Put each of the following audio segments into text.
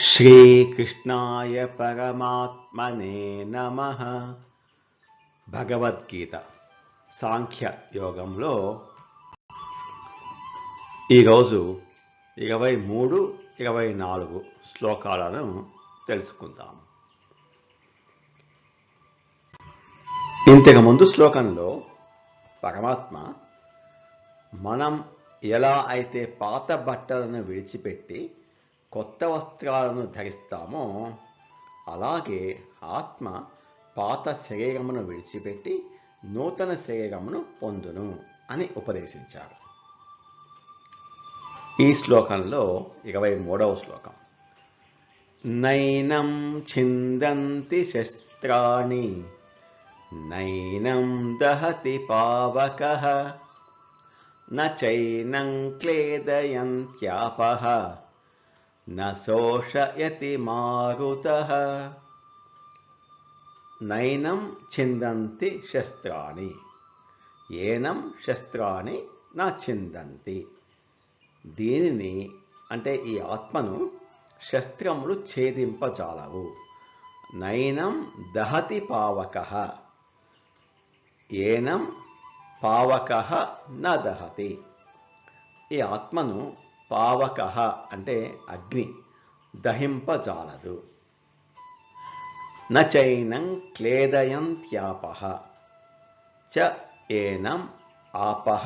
శ్రీకృష్ణాయ పరమాత్మనే నమ. భగవద్గీత సాంఖ్య యోగంలో ఈరోజు ఇరవై మూడు ఇరవై నాలుగు శ్లోకాలను తెలుసుకుందాం. ఇంతకు ముందు శ్లోకంలో పరమాత్మ మనం ఎలా అయితే పాత బట్టలను విడిచిపెట్టి కొత్త వస్త్రాలను ధరిస్తామో అలాగే ఆత్మ పాత శరీరమును విడిచిపెట్టి నూతన శరీరమును పొందును అని ఉపదేశించారు. ఈ శ్లోకంలో ఇరవై మూడవ శ్లోకం. నైనం ఛిందంతి శస్త్రాణి నైనం దహతి పావక నైనం క్లేదయంత్యాపః न शोषयति मारुतः నైనం చిందంతి శస్త్రాణి ఏనం శస్త్రాణి నా చిందంతి దీనిని అంటే ఈ ఆత్మను శస్త్రములు ఛేదింపజాలవు నైనం దహతి పావక ఏనం పావక న దహతి ఈ ఆత్మను పావక అంటే అగ్ని దహింపజాలదు. నైనం క్లేదయంత్యాప చ ఏనం ఆపహ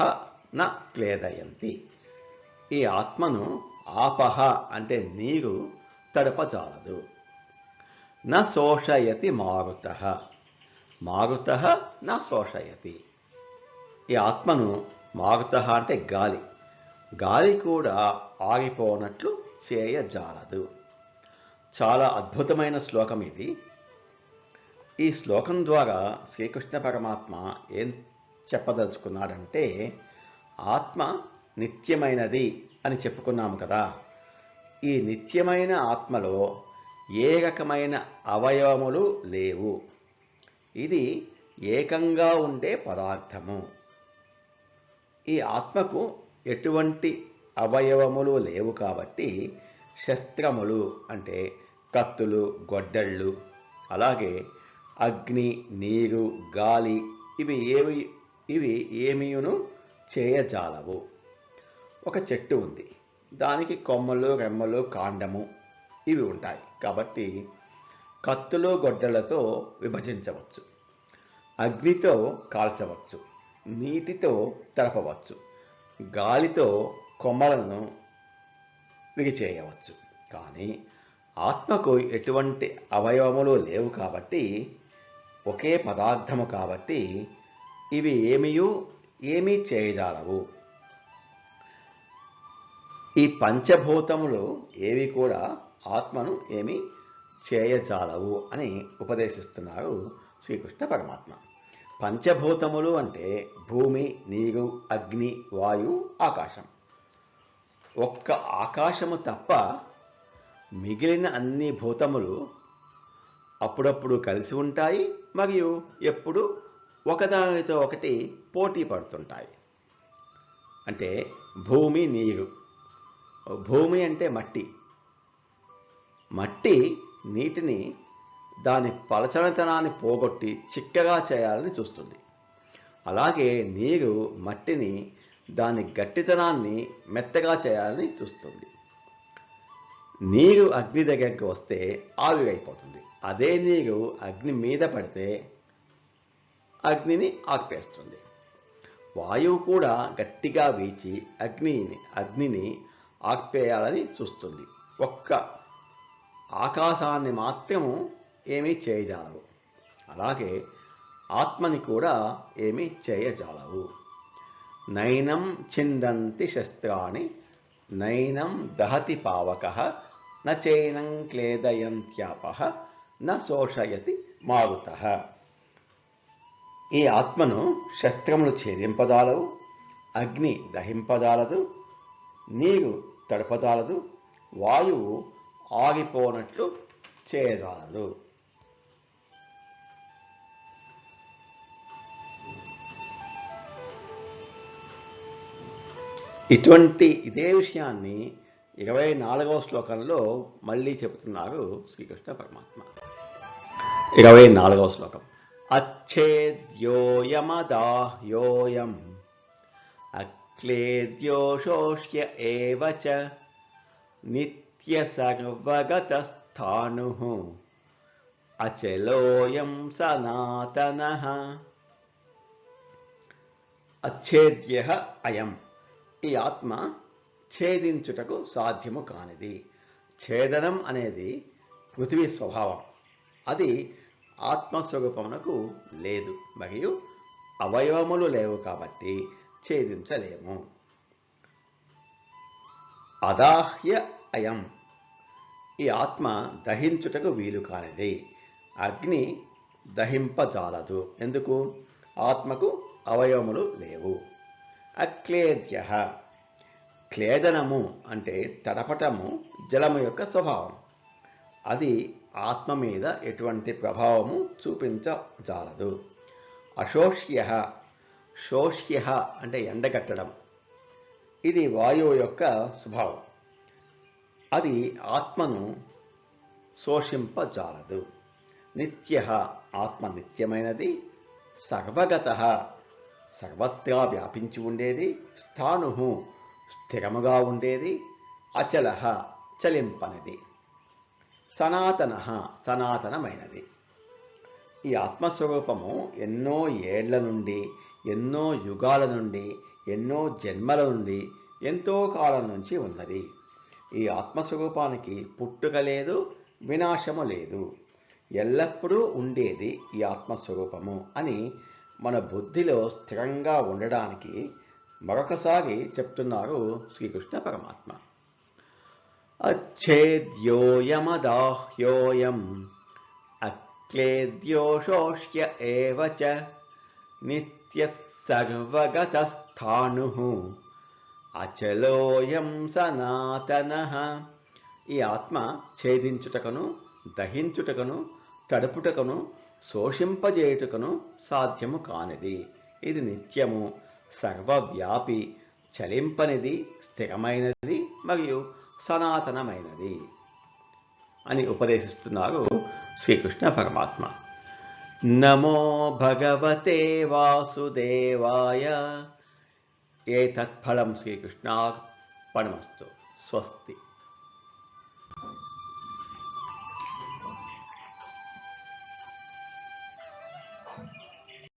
న క్లేదయంతి. ఈ ఆత్మను ఆపహ అంటే నీరు తడపజాలదు. న శోషయతి మారుత మారుత న శోషయతి. ఈ ఆత్మను మారుత అంటే గాలి గాలి కూడా ఆగిపోనట్లు చేయజాలదు. చాలా అద్భుతమైన శ్లోకం ఇది. ఈ శ్లోకం ద్వారా శ్రీకృష్ణ పరమాత్మ ఏం చెప్పదలుచుకున్నాడంటే ఆత్మ నిత్యమైనది అని చెప్పుకున్నాము కదా. ఈ నిత్యమైన ఆత్మలో ఏ రకమైన అవయవములు లేవు. ఇది ఏకంగా ఉండే పదార్థము. ఈ ఆత్మకు ఎటువంటి అవయవములు లేవు కాబట్టి శస్త్రములు అంటే కత్తులు గొడ్డళ్ళు అలాగే అగ్ని నీరు గాలి ఇవి ఏవి ఇవి ఏమీయును చేయజాలవు. ఒక చెట్టు ఉంది. దానికి కొమ్మలు రెమ్మలు కాండము ఇవి ఉంటాయి. కాబట్టి కత్తులు గొడ్డలతో విభజించవచ్చు. అగ్నితో కాల్చవచ్చు. నీటితో తడపవచ్చు గాలితో కొమ్మలను విరిచేయవచ్చు. కానీ ఆత్మకు ఎటువంటి అవయవములు లేవు కాబట్టి ఒకే పదార్థము కాబట్టి ఇవి ఏమియు ఏమీ చేయజాలవు. ఈ పంచభూతములు ఏవి కూడా ఆత్మను ఏమీ చేయజాలవు అని ఉపదేశిస్తున్నారు శ్రీకృష్ణ పరమాత్మ. పంచభూతములు అంటే భూమి నీరు అగ్ని వాయు ఆకాశం. ఒక్క ఆకాశము తప్ప మిగిలిన అన్ని భూతములు అప్పుడప్పుడు కలిసి ఉంటాయి మరియు ఎప్పుడు ఒకదానితో ఒకటి పోటీ పడుతుంటాయి. అంటే భూమి నీరు. భూమి అంటే మట్టి. మట్టి నీటిని దాని పలచనతనాన్ని పోగొట్టి చిక్కగా చేయాలని చూస్తుంది. అలాగే నీరు మట్టిని దాని గట్టితనాన్ని మెత్తగా చేయాలని చూస్తుంది. నీరు అగ్ని దగ్గరికి వస్తే ఆవిరైపోతుంది. అదే నీరు అగ్ని మీద పడితే అగ్నిని ఆర్పేస్తుంది వాయువు కూడా గట్టిగా వీచి అగ్నిని అగ్నిని ఆర్పేయాలని చూస్తుంది. ఒక్క ఆకాశాన్ని మాత్రము ఏమీ చేయజాలవు. అలాగే ఆత్మని కూడా ఏమీ చేయజాలవు. నైనం చిందంతి శస్త్రాణి నైనం దహతి పావక నైనం క్లేదయంత్యాప న శోషయతి మారుత. ఈ ఆత్మను శస్త్రములు ఛేదింపదాలవు అగ్ని దహింపదాలదు నీరు తడపదాలదు వాయువు ఆగిపోనట్లు చేయజాలదు ఇటువంటి ఇదే విషయాన్ని ఇరవై నాలుగవ శ్లోకంలో మళ్ళీ చెబుతున్నారు శ్రీకృష్ణ పరమాత్మ. ఇరవై నాలుగవ శ్లోకం. అచ్చేద్యోయమదాహ్యోయం అక్లేద్యోషోష్య ఏవచ నిత్య సర్వగతస్థాను అచలోయం సనాతన. అచ్చేద్య అయం. ఈ ఆత్మ ఛేదించుటకు సాధ్యము కానిది. ఛేదనం అనేది పృథివీ స్వభావం. అది ఆత్మస్వరూపమునకు లేదు మరియు అవయవములు లేవు కాబట్టి ఛేదించలేము. అదాహ్య అయం. ఈ ఆత్మ దహించుటకు వీలు కానిది. అగ్ని దహింపజాలదు. ఎందుకు? ఆత్మకు అవయవములు లేవు. అక్లేద్య. క్లేదనము అంటే తడపటము జలము యొక్క స్వభావం. అది ఆత్మ మీద ఎటువంటి ప్రభావము చూపించజాలదు. అశోష్య. శోష్య అంటే ఎండగట్టడం. ఇది వాయువు యొక్క స్వభావం. అది ఆత్మను శోషింపజాలదు. నిత్య ఆత్మ నిత్యమైనది సర్వగత సర్వత్రా వ్యాపించి ఉండేది స్థాను స్థిరముగా ఉండేది అచల చలింపనిది. సనాతన సనాతనమైనది. ఈ ఆత్మస్వరూపము ఎన్నో ఏళ్ళ నుండి ఎన్నో యుగాల నుండి ఎన్నో జన్మల నుండి ఎంతో కాలం నుంచి ఉన్నది. ఈ ఆత్మస్వరూపానికి పుట్టుక లేదు వినాశము లేదు. ఎల్లప్పుడూ ఉండేది ఈ ఆత్మస్వరూపము అని మన బుద్ధిలో స్థిరంగా ఉండడానికి మరొకసారి చెప్తున్నారు శ్రీకృష్ణ పరమాత్మ. అచ్ఛేద్యోయమదాహ్యోయం అక్లేద్యోషోష్య ఏవచ చ నిత్య సర్వగతస్థాను అచలోయం సనాతన. ఈ ఆత్మ ఛేదించుటకను దహించుటకను తడుపుటకను శోషింపజేయుటకును సాధ్యము కానిది. ఇది నిత్యము సర్వవ్యాపి చలింపనిది స్థిరమైనది మరియు సనాతనమైనది అని ఉపదేశిస్తున్నారు శ్రీకృష్ణ పరమాత్మ. నమో భగవతే వాసుదేవాయ. ఏ తత్ఫలం శ్రీకృష్ణ పణమస్తు స్వస్తి.